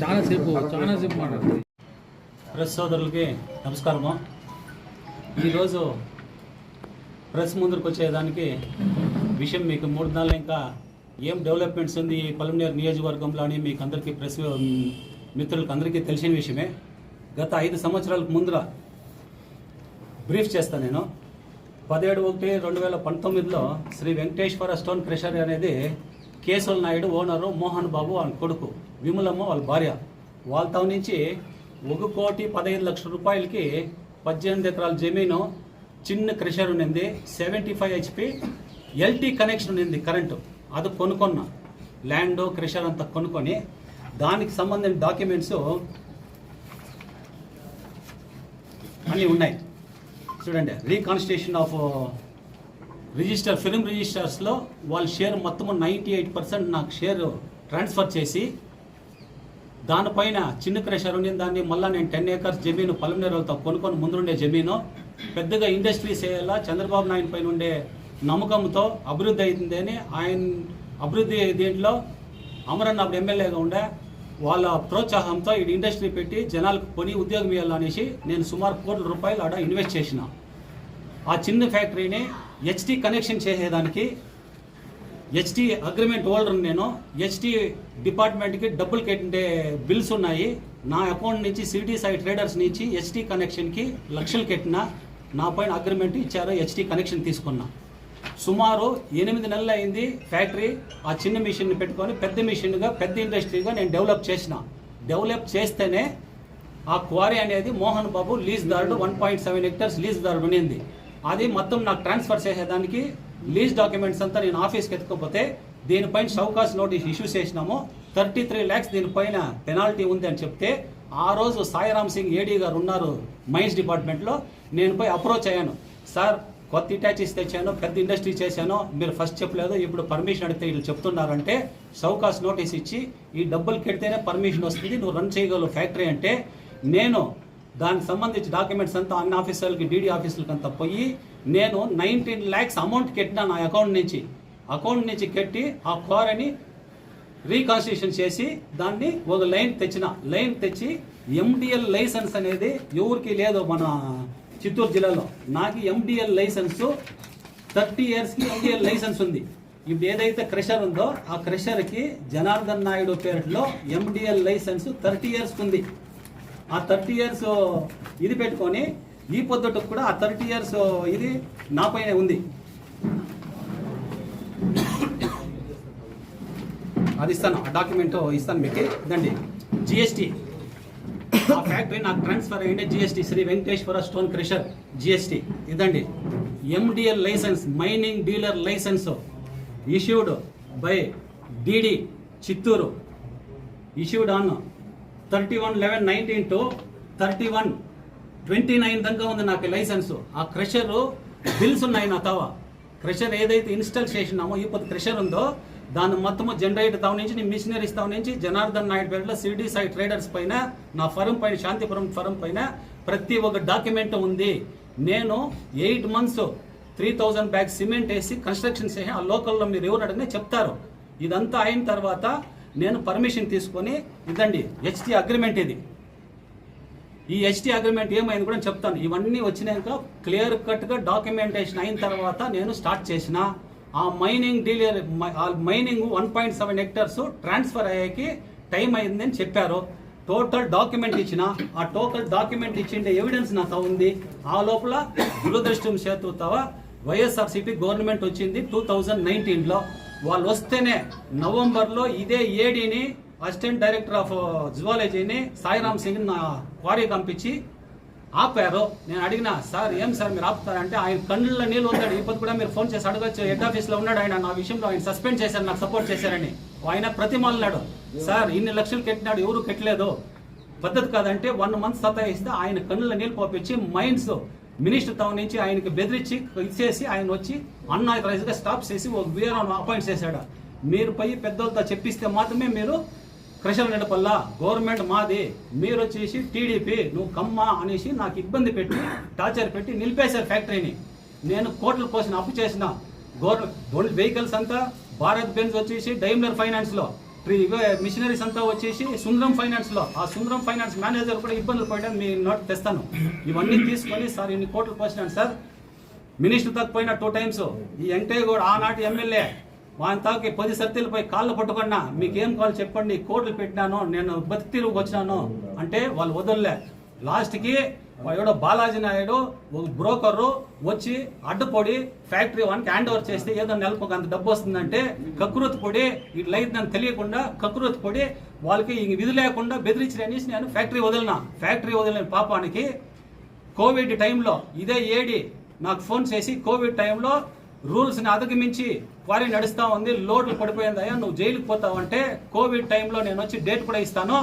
చాలా మాట్లాడుతుంది ప్రెస్ సోదరులకి నమస్కారము. ఈరోజు ప్రెస్ ముందుకు వచ్చేదానికి విషయం మీకు మూడు నెలలు ఇంకా ఏం డెవలప్మెంట్స్ ఉంది ఈ పలమనేరు నియోజకవర్గంలో అని మీకు అందరికీ ప్రెస్ మిత్రులకు అందరికీ తెలిసిన విషయమే. గత ఐదు సంవత్సరాలకు ముందర బ్రీఫ్ చేస్తాను నేను. పదిహేడు ఒకటి రెండు వేల పంతొమ్మిదిలో శ్రీ వెంకటేశ్వర స్టోన్ క్రెషర్ అనేది కేశవ నాయుడు ఓనరు మోహన్ బాబు వాళ్ళ కొడుకు విమలమ్మ వాళ్ళ భార్య. వాళ్ళతో నుంచి ఒక కోటి పదహైదు లక్షల రూపాయలకి పద్దెనిమిది ఎకరాల జమీను చిన్న క్రెషర్ ఉన్నింది seventy five HP LT connection ఉన్నింది కరెంటు. అది కొనుక్కున్న. ల్యాండ్ క్రెషర్ అంతా కొనుక్కొని దానికి సంబంధించిన డాక్యుమెంట్స్ అన్నీ ఉన్నాయి. చూడండి రీకాన్స్టిట్యూషన్ ఆఫ్ రిజిస్టర్ ఫిల్మ్ రిజిస్టర్స్లో వాళ్ళ షేర్ మొత్తము నైంటీ ఎయిట్ పర్సెంట్ నాకు షేర్ ట్రాన్స్ఫర్ చేసి దానిపైన చిన్న క్రెషర్ ఉండి దాన్ని మళ్ళీ నేను టెన్ ఏకర్స్ జమీను పలమనేరులతో కొనుక్కొని ముందుండే జమీను పెద్దగా ఇండస్ట్రీస్ వేయాలా చంద్రబాబు నాయుడు పైన ఉండే నమ్మకంతో అభివృద్ధి అవుతుంది అని ఆయన అభివృద్ధి దీంట్లో అమరన్ అప్పుడు ఎమ్మెల్యేగా ఉండే వాళ్ళ ప్రోత్సాహంతో ఈ ఇండస్ట్రీ పెట్టి జనాలకు కొని ఉద్యోగం ఇవ్వాలనేసి నేను సుమారు కోట్ల రూపాయలు ఆడ ఇన్వెస్ట్ చేసిన. ఆ చిన్న ఫ్యాక్టరీని హెచ్టీ కనెక్షన్ చేసేదానికి హెచ్టీ అగ్రిమెంట్ హోల్డర్ నేను హెచ్టీ డిపార్ట్మెంట్కి డబ్బులు కట్టే బిల్స్ ఉన్నాయి. నా అకౌంట్ నుంచి సిటీ సై ట్రేడర్స్ నుంచి హెచ్టీ కనెక్షన్కి లక్షలు కట్టిన నా పైన అగ్రిమెంట్ ఇచ్చారు హెచ్టీ కనెక్షన్ తీసుకున్నా. సుమారు ఎనిమిది నెలలు అయింది ఫ్యాక్టరీ ఆ చిన్న మిషన్ని పెట్టుకొని పెద్ద మిషన్గా పెద్ద ఇండస్ట్రీగా నేను డెవలప్ చేసిన. డెవలప్ చేస్తేనే ఆ క్వారీ అనేది మోహన్ బాబు లీజ్ దారుడు one point seven hectares lease దారుడు ఉన్నింది అది మొత్తం నాకు ట్రాన్స్ఫర్ చేసేదానికి లీజ్ డాక్యుమెంట్స్ అంతా నేను ఆఫీస్కి ఎత్తుకోపోతే దీనిపైన షౌకాస్ నోటీస్ ఇష్యూ చేసినాము. థర్టీ త్రీ ల్యాక్స్ దీనిపైన పెనాల్టీ ఉంది అని చెప్తే ఆ రోజు సాయిరామ్ సింగ్ ఏడీ గారు ఉన్నారు మైన్స్ డిపార్ట్మెంట్లో. నేను పోయి అప్రోచ్ అయ్యాను. సార్ కొత్త ఇటాచీస్ తెచ్చాను పెద్ద ఇండస్ట్రీ చేశాను. మీరు ఫస్ట్ చెప్పలేదు ఇప్పుడు పర్మిషన్ అడిగితే వీళ్ళు చెప్తున్నారంటే సౌకాస్ నోటీస్ ఇచ్చి ఈ డబ్బులు కెడితేనే పర్మిషన్ వస్తుంది నువ్వు రన్ చేయగలవు ఫ్యాక్టరీ అంటే నేను దానికి సంబంధించి డాక్యుమెంట్స్ అంతా అన్ని ఆఫీసర్లకి డీడీ ఆఫీసులకి అంతా పోయి నేను నైన్టీన్ ల్యాక్స్ అమౌంట్ కట్టినా నా అకౌంట్ నుంచి. అకౌంట్ నుంచి కట్టి ఆ క్వారీని రీకాన్స్టిట్యూషన్ చేసి దాన్ని ఒక లైన్ తెచ్చిన. లైన్ తెచ్చి ఎండిఎల్ లైసెన్స్ అనేది ఎవరికి లేదు మన చిత్తూరు జిల్లాలో. నాకు ఎండిఎల్ లైసెన్స్ థర్టీ ఇయర్స్కి ఎండిఎల్ లైసెన్స్ ఉంది. ఇప్పుడు ఏదైతే క్రెషర్ ఉందో ఆ క్రెషర్కి జనార్దన్ నాయుడు పేరులో ఎండిఎల్ లైసెన్స్ థర్టీ ఇయర్స్ ఉంది. ఆ థర్టీ ఇయర్స్ ఇది పెట్టుకొని ఈ పొద్దుటకు కూడా ఆ థర్టీ ఇయర్స్ ఇది నా పైన ఉంది. అది ఇస్తాను. ఆ డాక్యుమెంట్ ఇస్తాను మీకు. దండి జిఎస్టీ ఆ ఫ్యాక్టరీ నాకు ట్రాన్స్ఫర్ అయ్యింది GST Shri Venkateswara stone crusher GST ఇదండి. MDL licence mining dealer licence issued by DD Chittoor issued on thirty one eleven nineteen to thirty one twenty nine దాకా ఉంది నాకు లైసెన్స్ ఆ క్రషరు బిల్స్ ఉన్నాయి నా తవ. క్రెషర్ ఏదైతే ఇన్స్టాల్ చేసినామో ఇప్పుడు క్రషర్ క్రెషర్ ఉందో దాని మొత్తము జనరేటర్ తావు నుంచి నీ మిషనరీస్ తావు నుంచి జనార్దన్ నాయుడు పేరులో సిడి సై ట్రేడర్స్ పైన నా ఫరం పైన శాంతిపురం ఫరం పైన ప్రతి ఒక్క డాక్యుమెంట్ ఉంది. నేను eight months three thousand bag cement వేసి కన్స్ట్రక్షన్ చేసి ఆ లోకల్లో మీరు ఎవరు అడిగినా చెప్తారు. ఇదంతా అయిన తర్వాత నేను పర్మిషన్ తీసుకొని ఇదండి హెచ్టీ అగ్రిమెంట్ ఇది. ఈ హెచ్టీ అగ్రిమెంట్ ఏమైంది కూడా చెప్తాను. ఇవన్నీ వచ్చినాక క్లియర్ కట్గా డాక్యుమెంటేషన్ అయిన తర్వాత నేను స్టార్ట్ చేసిన. ఆ మైనింగ్ డీలర్ ఆ mining one point seven hectares transfer అయ్యేకి time అయిందని చెప్పారు. టోటల్ డాక్యుమెంట్ ఇచ్చిన ఆ టోటల్ డాక్యుమెంట్ ఇచ్చిండే ఎవిడెన్స్ నాకు ఉంది. ఆ లోపల దురదృష్టం చేతుతావ వైఎస్ఆర్సీపీ గవర్నమెంట్ వచ్చింది టూ థౌజండ్ నైన్టీన్లో వాళ్ళు వస్తేనే నవంబర్లో ఇదే ఏడీని అసిస్టెంట్ డైరెక్టర్ ఆఫ్ జువాలజీని సాయిరామ్ సింగ్ నా క్వారీ పంపించి ఆపారు? నేను అడిగిన సార్ ఏం సార్ మీరు ఆపుతారంటే ఆయన కళ్ళల్లో నీళ్ళు ఉందాడు ఇప్పుడు కూడా మీరు ఫోన్ చేసి అడగచ్చు. హెడ్ ఆఫీస్లో ఉన్నాడు ఆయన నా విషయంలో ఆయన సస్పెండ్ చేశారు నాకు సపోర్ట్ చేశారని. ఆయన ప్రతిమాలన్నాడు సార్ ఇన్ని లక్షలు కట్టినాడు ఎవరు కట్టలేదు. పద్ధతి కాదంటే వన్ మంత్ సతాయిస్తే ఆయన కన్నుల నీళ్ళు పంపించి మైండ్స్ మినిస్టర్ టౌన్ నుంచి ఆయనకి బెదిరించి ఇచ్చేసి ఆయన వచ్చి అన్ఆథరైజ్ స్టాప్ చేసి ఒక వీఆర్ అపాయింట్ చేశాడు. మీరు పోయి పెద్దోళ్ళతో చెప్పిస్తే మాత్రమే మీరు క్రషర్ నడపల్ల గవర్నమెంట్ మాది మీరు వచ్చేసి టీడీపీ నువ్వు కమ్మ అనేసి నాకు ఇబ్బంది పెట్టి టార్చర్ పెట్టి నిలిపేశారు ఫ్యాక్టరీని. నేను కోట్ల కోసం అప్పు చేసిన గవర్నమెంట్ వెహికల్స్ అంతా భారత్ బెన్స్ వచ్చేసి డైమ్లర్ ఫైనాన్స్లో మిషనరీస్ అంతా వచ్చేసి సుందరం ఫైనాన్స్లో ఆ సుందరం ఫైనాన్స్ మేనేజర్ కూడా ఇబ్బందులు పడ్డాను మీ నోట్ తెస్తాను. ఇవన్నీ తీసుకొని సార్ ఇన్ని కోట్లు పోసినాను సార్. మినిస్టర్ దాకా పోయినా టూ టైమ్స్ ఈ వెంకయ్య కూడా ఆనాటి ఎమ్మెల్యే వాని తాకి పది సర్తీలపై కాళ్ళు పట్టుకున్నా మీకేం కావాలి చెప్పండి? కోట్లు పెట్టినాను నేను బతికి తిరిగి వచ్చినాను అంటే వాళ్ళు వదలలే. లాస్ట్కి ఎవడో బాలాజీ నాయుడు ఒక బ్రోకరు వచ్చి అడ్డుపడి ఫ్యాక్టరీ వానికి హ్యాండ్ ఓవర్ చేస్తే ఏదో నెలకు అంత డబ్బు వస్తుందంటే కకృతి పొడి ఇట్లా అయిందని తెలియకుండా కకృతి పొడి వాళ్ళకి ఇంక విధి లేకుండా బెదిరించిననేసి నేను ఫ్యాక్టరీ వదిలినా. ఫ్యాక్టరీ వదిలిన పాపానికి కోవిడ్ టైంలో ఇదే ఏడి నాకు ఫోన్ చేసి కోవిడ్ టైంలో రూల్స్ని అధిగమించి క్వారీ నడుస్తూ ఉంది లోడ్లు పడిపోయిందయ్యా నువ్వు జైలుకి పోతావంటే కోవిడ్ టైంలో నేను వచ్చి డేట్ కూడా ఇస్తాను.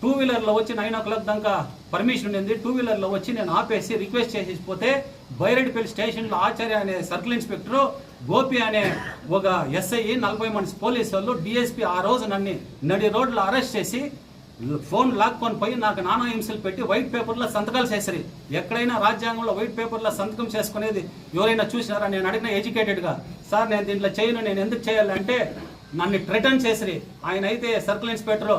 టూ వీలర్లో వచ్చి నైన్ ఓ క్లాక్ దాకా పర్మిషన్ ఉంది టూ వీలర్లో వచ్చి నేను ఆపేసి రిక్వెస్ట్ చేసి పోతే స్టేషన్లో ఆచార్య అనే సర్కిల్ ఇన్స్పెక్టర్ గోపి అనే ఒక ఎస్ఐ నలభై మంది పోలీసు వాళ్ళు డిఎస్పీ ఆ రోజు నన్ను నడి రోడ్లు అరెస్ట్ చేసి ఫోన్ లాక్కొని పోయి నాకు నానా హింసలు పెట్టి వైట్ పేపర్లో సంతకాలు చేసరి ఎక్కడైనా రాజ్యాంగంలో వైట్ పేపర్లో సంతకం చేసుకునేది ఎవరైనా చూసినారా? నేను అడిగిన ఎడ్యుకేటెడ్గా సార్ నేను దీంట్లో చేయను నేను ఎందుకు చేయాలంటే నన్ను రిటర్న్ చేసిరి. ఆయన అయితే సర్కిల్ ఇన్స్పెక్టర్.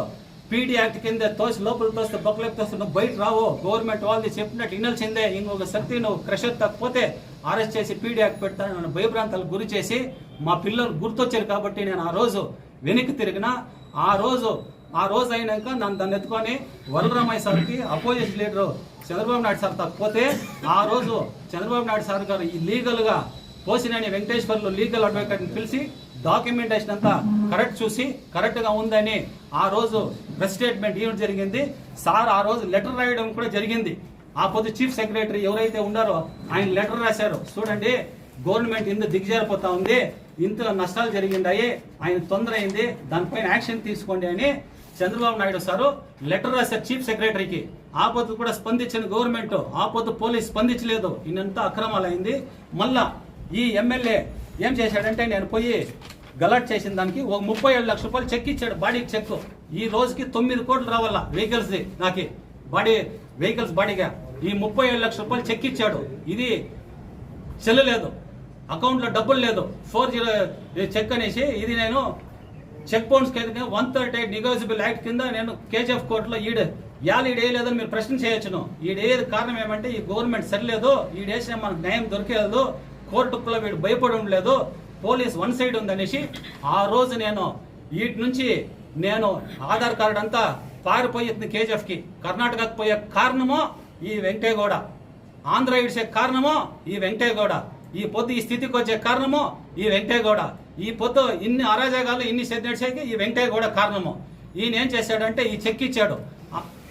పీడీ యాక్ట్ కింద తోసి లోపల తోస్తే బొక్కలకు తోస్తే నువ్వు బయట రావు గవర్నమెంట్ వాళ్ళది చెప్పినట్టు ఇనాల్సిందే ఇంకొక శక్తి నువ్వు క్రషర్ తక్కపోతే అరెస్ట్ చేసి పీడీ యాక్ట్ పెడతాను నన్ను భయభ్రాంతాలకు గురి చేసి మా పిల్లలు గుర్తొచ్చారు కాబట్టి నేను ఆ రోజు వెనక్కి తిరిగిన ఆ రోజు ఆ రోజు అయినాక నన్ను దాన్ని ఎత్తుకొని వరలరామయ్య సార్కి opposition leader Chandrababu Naidu sir తప్పిపోతే ఆ రోజు చంద్రబాబు నాయుడు సార్ గారు ఈ లీగల్గా పోసినేని వెంకటేశ్వర్లు లీగల్ అడ్వకేట్ని పిలిచి డాక్యుమెంటేషన్ అంతా కరెక్ట్ చూసి కరెక్ట్గా ఉందని ఆ రోజు ప్రెస్ స్టేట్మెంట్ ఇవ్వడం జరిగింది. సార్ ఆ రోజు లెటర్ రాయడం కూడా జరిగింది. ఆ పొద్దు చీఫ్ సెక్రటరీ ఎవరైతే ఉన్నారో ఆయన లెటర్ రాశారు. చూడండి గవర్నమెంట్ ఇంత దిగజారిపోతా ఉంది. ఇంత నష్టాలు జరిగిందాయి ఆయన తొందర అయింది. దానిపైన యాక్షన్ తీసుకోండి అని చంద్రబాబు నాయుడు సారు లెటర్ రాశారు చీఫ్ సెక్రటరీకి. ఆ పొద్దు కూడా స్పందించిన గవర్నమెంట్. ఆ పొద్దు పోలీస్ స్పందించలేదు. ఇన్నంతా అక్రమాలు అయింది మళ్ళా ఈ ఎమ్మెల్యే ఏం చేశాడంటే నేను పోయి గలాట్ చేసిన దానికి ఒక ముప్పై ఏడు లక్షల రూపాయలు చెక్ ఇచ్చాడు బాడీకి చెక్. ఈ రోజుకి తొమ్మిది కోట్లు రావాల వెహికల్స్ నాకు. బాడీ వెహికల్స్ బాడీగా. ఈ ముప్పై ఏడు లక్షల రూపాయలు చెక్ ఇచ్చాడు. ఇది చెల్లలేదు. అకౌంట్లో డబ్బులు లేదు. ఫోర్ జీరో చెక్ అనేసి ఇది నేను చెక్ పాయింట్స్ కింద one thirty eight negotiable act కింద నేను కేజీఎఫ్ కోర్టులో ఈడ. యాలు ఈడ వేయలేదని మీరు ప్రశ్న చేయొచ్చును. ఈడ వేయదు కారణం ఏమంటే ఈ గవర్నమెంట్ సరిలేదు. ఈడ వేసిన మనకు న్యాయం దొరికేలేదు. కోర్టులో వీడు భయపడి ఉండలేదు. పోలీస్ వన్ సైడ్ ఉందనేసి ఆ రోజు నేను వీటి నుంచి నేను ఆధార్ కార్డు అంతా పారిపోయింది కేజీఎఫ్కి కర్ణాటకకు పోయే కారణమో ఈ వెంకయ్యగౌడ ఆంధ్ర ఇడిసే కారణమో ఈ వెంకయ్యగౌడ ఈ పొద్దు ఈ స్థితికి వచ్చే కారణమో ఈ వెంకయ్యగౌడ ఈ పొద్దు ఇన్ని అరాజకాలు ఇన్ని సెద్దేసేకి ఈ వెంకయ్యగౌడ కారణము. ఈయన ఏం చేశాడంటే ఈ చెక్ ఇచ్చాడు.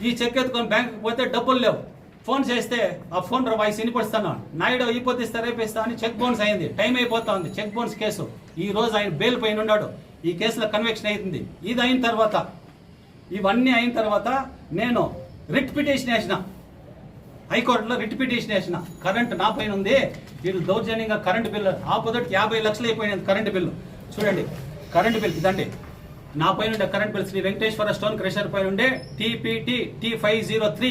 ఈ చెక్ ఎత్తుకొని బ్యాంకుకి పోతే డబ్బులు లేవు. ఫోన్ చేస్తే ఆ ఫోన్ వాయిస్ వినిపిస్తాను నాయుడు ఈ పొద్దు ఇస్తా రేపు ఇస్తా అని చెక్ బౌన్స్ అయింది. టైం అయిపోతా ఉంది చెక్ బౌన్స్ కేసు. ఈ రోజు ఆయన బెయిల్ పైన ఉన్నాడు. ఈ కేసులో కన్వెక్షన్ అయింది ఇది అయిన తర్వాత ఇవన్నీ అయిన తర్వాత నేను రిట్ పిటిషన్ వేసిన. హైకోర్టులో రిట్ పిటిషన్ వేసిన. కరెంట్ నా పైన ఉంది. వీళ్ళు దౌర్జన్యంగా కరెంటు బిల్లు ఆ యాభై లక్షలు అయిపోయినది కరెంటు బిల్లు చూడండి. కరెంటు బిల్ ఇదండి. నా పైన ఉండే current bill Shri Venkateswara stone crusher పైన ఉండే TPT T five zero three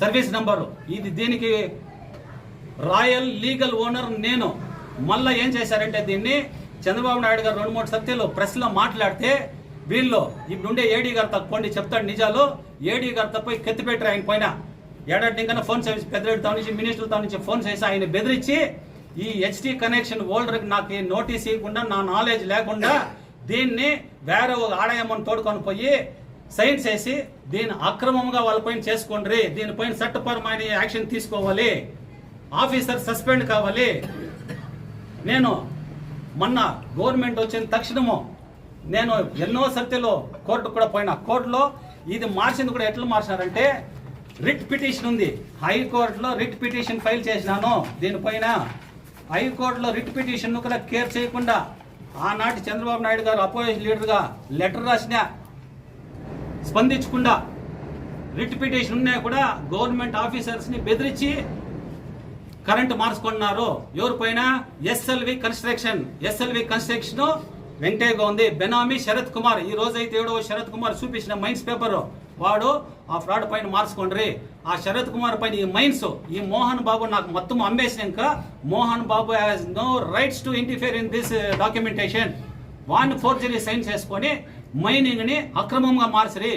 service number ఇది దీనికి రాయల్ లీగల్ ఓనర్ నేను. మళ్ళీ ఏం చేశారంటే దీన్ని చంద్రబాబు నాయుడు గారు రెండు మూడు సత్యాలు ప్రెస్లో మాట్లాడితే వీళ్ళు ఇప్పుడుండే ఏడీ గారు తప్పండి చెప్తాడు నిజాలు. ఏడీ గారు తప్ప కెత్తిపెట్టారు ఆయన పైన. ఏడాది ఇంకా ఫోన్ సర్వీస్ పెద్దరెడ్డి తా నుంచి మినిస్టర్ తా నుంచి ఫోన్ చేసి ఆయన బెదిరించి ఈ హెచ్డి కనెక్షన్ హోల్డర్కి నాకు నోటీస్ ఇవ్వకుండా నా నాలెడ్జ్ లేకుండా దీన్ని వేరే ఒక ఆడయమ్మని తోడుకొని పోయి సైన్ చేసి దీన్ని అక్రమంగా వాళ్ళపైన చేసుకోండి దీనిపైన చట్టపరమైన యాక్షన్ తీసుకోవాలి ఆఫీసర్ సస్పెండ్ కావాలి. నేను మొన్న గవర్నమెంట్ వచ్చిన తక్షణము నేను ఎన్నో సత్యలో కోర్టు కూడా పోయినా. కోర్టులో ఇది మార్చింది కూడా ఎట్లా మార్చినారంటే రిట్ పిటిషన్ ఉంది. హైకోర్టులో రిట్ పిటిషన్ ఫైల్ చేసినాను. దీనిపైన? హైకోర్టులో రిట్ పిటిషన్ కూడా కేర్ చేయకుండా ఆనాటి చంద్రబాబు నాయుడు గారు అపోజిషన్ లీడర్గా లెటర్ రాసిన స్పందించకుండా రిట్ పిటిషన్ ఉన్నా కూడా గవర్నమెంట్ ఆఫీసర్స్ని బెదిరించి కరెంట్ మార్చుకున్నారు ఎవరి పైన? SLV construction. ఎస్ఎల్వి కన్స్ట్రక్షన్ వెంకటయ్యగా ఉంది. బెనామీ శరత్ కుమార్. ఈ రోజు అయితే ఏడో శరత్ కుమార్ చూపించిన మైన్స్ పేపర్. వాడు ఆ ఫ్రాడ్ పైన మార్చుకోండి. ఆ శరత్ కుమార్ పైన ఈ మైన్స్ ఈ మోహన్ బాబు నాకు మొత్తం అమ్మేసినాక Mohan Babu has no rights to interfere in this documentation వాడిని ఫోర్జరీ సైన్ చేసుకొని మైనింగ్ని అక్రమంగా మార్చరి.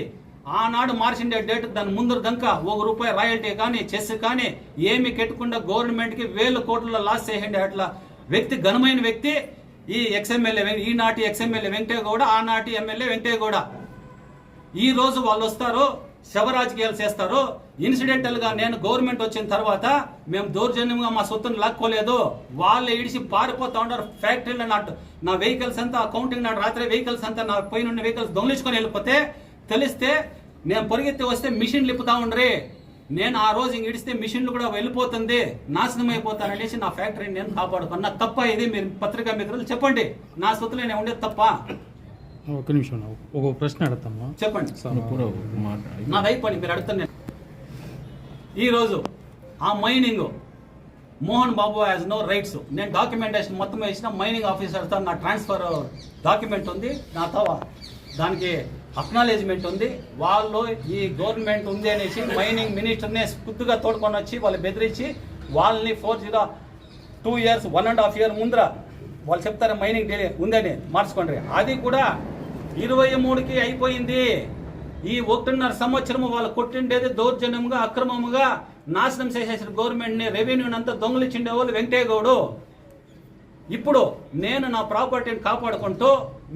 ఆనాడు మార్చిండే డేట్ దాని ముందు దంక ఒక రూపాయి రాయల్టీ కానీ చెస్ కానీ ఏమి కెట్టకుండా గవర్నమెంట్కి వేల కోట్ల లాస్ చేయండి అట్లా వ్యక్తి ఘనమైన వ్యక్తి ఈ ఎక్స్ఎమ్మెల్యే ఈనాటి ఎక్స్ఎమ్మెల్యే వెంకటేగౌడ ఆనాటి ఎమ్మెల్యే వెంకటేగౌడ ఈ రోజు వాళ్ళు వస్తారు శవ రాజకీయాలు చేస్తారు ఇన్సిడెంటల్గా నేను గవర్నమెంట్ వచ్చిన తర్వాత మేము దౌర్జన్యంగా మా సొత్తును లాక్కోలేదు. వాళ్ళు ఇడిచి పారిపోతా ఉంటారు ఫ్యాక్టరీలో నాటు నా వెహికల్స్ అంతా అకౌంటింగ్ నాడు రాత్రి వెహికల్స్ అంతా నా పైన వెహికల్స్ దొంగిలించుకొని వెళ్ళిపోతే తెలిస్తే నేను పరిగెత్తి వస్తే మిషన్లు ఇప్పుతా ఉండరే. నేను ఆ రోజు ఇంక ఇడిస్తే మిషన్లు కూడా వెళ్ళిపోతుంది నాశనం అయిపోతాననేసి నా ఫ్యాక్టరీని నేను కాపాడుకున్నా. తప్ప ఇది మీరు పత్రికా మిత్రులు చెప్పండి నా సొత్తులు నేను ఉండేది తప్ప. ఒక నిమిషం. ఒక ప్రశ్న అడతామా చెప్పండి. సార్ నాది అయిపోయింది మీరు అడుగుతాను నేను. ఈరోజు ఆ mining Mohan Babu has no rights నేను డాక్యుమెంటేషన్ మొత్తం వేసిన మైనింగ్ ఆఫీసర్తో నా ట్రాన్స్ఫర్ డాక్యుమెంట్ ఉంది నా తవ దానికి అక్నాలెడ్జ్మెంట్ ఉంది. వాళ్ళు ఈ గవర్నమెంట్ ఉంది అనేసి మైనింగ్ మినిస్టర్నే కుద్దుగా తోడుకొని వచ్చి వాళ్ళు బెదిరించి వాళ్ళని four zero two years one and half year ముందర వాళ్ళు చెప్తారు మైనింగ్ డీలే ఉందని మార్చుకోండి. అది కూడా ఇరవై మూడుకి అయిపోయింది. ఈ ఒకటిన్నర సంవత్సరము వాళ్ళు కొట్టిండేది దౌర్జన్యంగా అక్రమముగా నాశనం చేసేసిన గవర్నమెంట్ని రెవెన్యూని అంతా దొంగలిచ్చిండే వాళ్ళు వెంకటేగౌడు ఇప్పుడు నేను నా ప్రాపర్టీని కాపాడుకుంటూ